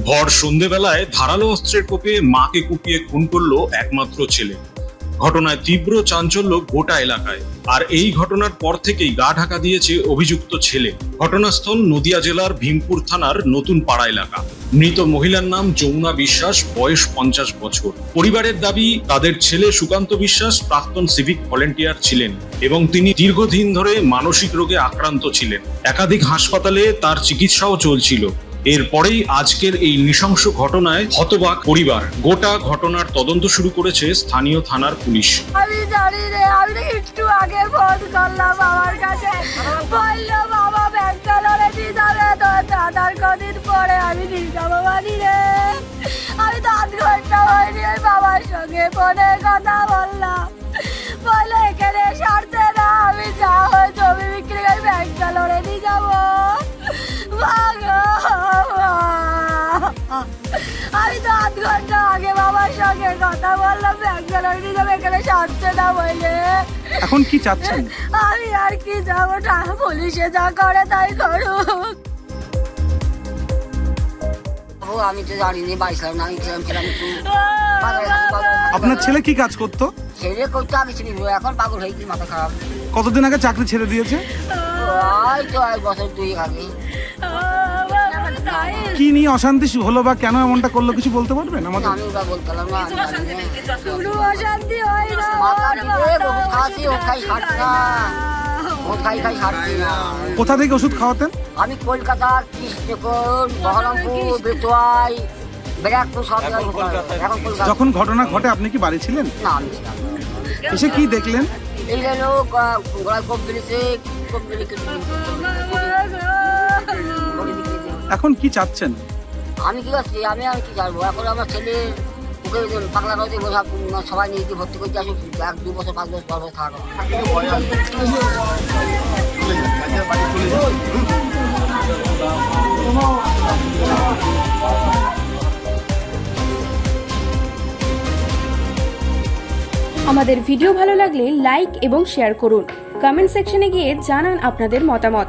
ভর সন্ধেবেলায় ধারালো অস্ত্রের কোপে মাকে কুপিয়ে খুন করল একমাত্র ছেলে। ঘটনায় তীব্র চাঞ্চল্য গোটা এলাকায়। আর এই ঘটনার পর থেকেই গা ঢাকা দিয়েছে অভিযুক্ত ছেলে। ঘটনাস্থল নদিয়া জেলার ভীমপুর থানার নতুন পাড়া এলাকা। মৃত মহিলার নাম যমুনা বিশ্বাস, বয়স পঞ্চাশ বছর। পরিবারের দাবি, তাদের ছেলে সুকান্ত বিশ্বাস প্রাক্তন সিভিক ভলেন্টিয়ার ছিলেন এবং তিনি দীর্ঘদিন ধরে মানসিক রোগে আক্রান্ত ছিলেন। একাধিক হাসপাতালে তার চিকিৎসাও চলছিল। এরপরেই আজকের এই নৃশংস ঘটনায় হতবাক পরিবার। গোটা ঘটনার তদন্ত শুরু করেছে স্থানীয় থানার পুলিশ। আমি জানি রে, আমি একটু আগে ফোন করলাম বাবার কাছে। বলল, বাবা ব্যাংকালোরে দিয়ে যাবে? তো দাদার কদিন পরে আমি নিয়ে যাব রে। আমি তো আধ ঘণ্টা হয়নি বাবার সঙ্গে ফোনে কথা বলে সঙ্গে কথা বললাম এখানে সারছে না বলে এখন কি চাচ্ছেন? আমি আর কি যাব টা- পুলিশে যা করে তাই করুক। ও আমি তো জানিনি বাইছিলাম না আমি ছিলাম। আপনার ছেলে কি কাজ করতো? ছেলে করতে আগে ছিল এখন পাগল হয়ে গেছি মাথা খারাপ। কতদিন আগে চাকরি ছেড়ে দিয়েছে? ওই তো এক বছর দুই আগে। কি নিয়ে অশান্তি হলো বা কেন এমনটা করল কিছু বলতে পারবেন আমাদের? আমি ওটা বলতাম না। কোনো অশান্তি হয় না। মাথা ওষুধ খাওয়াচ্ছি, ওষুধ খাই না। ওষুধ খাই খাই ছাড়ছি না। কোথা থেকে ওষুধ খাওয়াতেন? আমি কলকাতা কৃষ্ণকোণ বহরমপুর বেতুয়াই ব্যারাকপুর সব। এখন কলকাতা যখন ঘটনা ঘটে আপনি কি বাড়ি ছিলেন? না আমি ছিলাম এসে কি দেখলেন? এই লোক গলায় কোপ দিয়েছে কোপ দিলে এখন কি চাচ্ছেন? আমি কি করছি? আমি আর কি জানব? এখন আমার ছেলে ওকে পাগলা নদী বোঝা সবাই নিয়ে গিয়ে ভর্তি করতে আসুক এক দু বছর পাঁচ বছর পর বছর থাকো আমাদের ভিডিও ভালো লাগলে লাইক এবং শেয়ার করুন। কমেন্ট সেকশনে গিয়ে জানান আপনাদের মতামত।